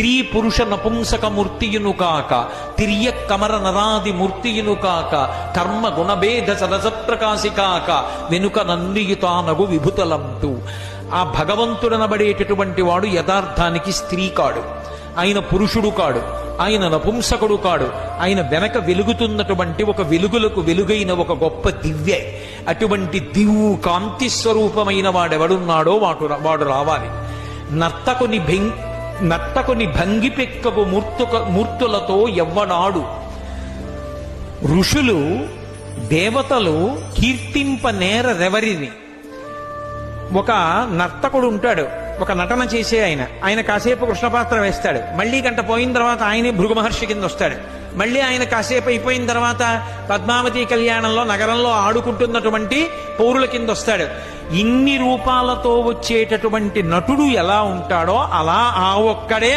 స్త్రీ పురుష నపుంసక మూర్తియును కాక తిర్య కమర నరాది మూర్తియును కాక కర్మ గుణభేద సరస ప్రకాశి కాక వెనుక నందియుతానగు విభుతలంతు. ఆ భగవంతుడనబడేటటువంటి వాడు యథార్థానికి స్త్రీ కాడు. ఆయన పురుషుడు కాడు. ఆయన నపుంసకుడు కాడు. ఆయన వెనక వెలుగుతున్నటువంటి ఒక వెలుగులకు వెలుగైన ఒక గొప్ప దివ్య. అటువంటి దివు కాంతి స్వరూపమైన వాడెవడున్నాడో వాడు వాడు రావాలి. నర్తకుని భెం నర్తకుని భంగిపెక్కగు మూర్తుక మూర్తులతో ఎవ్వడాడు ఋషులు దేవతలు కీర్తింప నేర రెవరిని. ఒక నర్తకుడు ఉంటాడు ఒక నటన చేసే ఆయన. ఆయన కాసేపు కృష్ణపాత్ర వేస్తాడు. మళ్ళీ గంట పోయిన తర్వాత ఆయనే భృగు మహర్షి కింద వస్తాడు మళ్ళీ ఆయన కాసేపు అయిపోయిన తర్వాత పద్మావతి కళ్యాణంలో నగరంలో ఆడుకుంటున్నటువంటి పౌరుల కింద వస్తాడు. ఇన్ని రూపాలతో వచ్చేటటువంటి నటుడు ఎలా ఉంటాడో అలా ఆ ఒక్కడే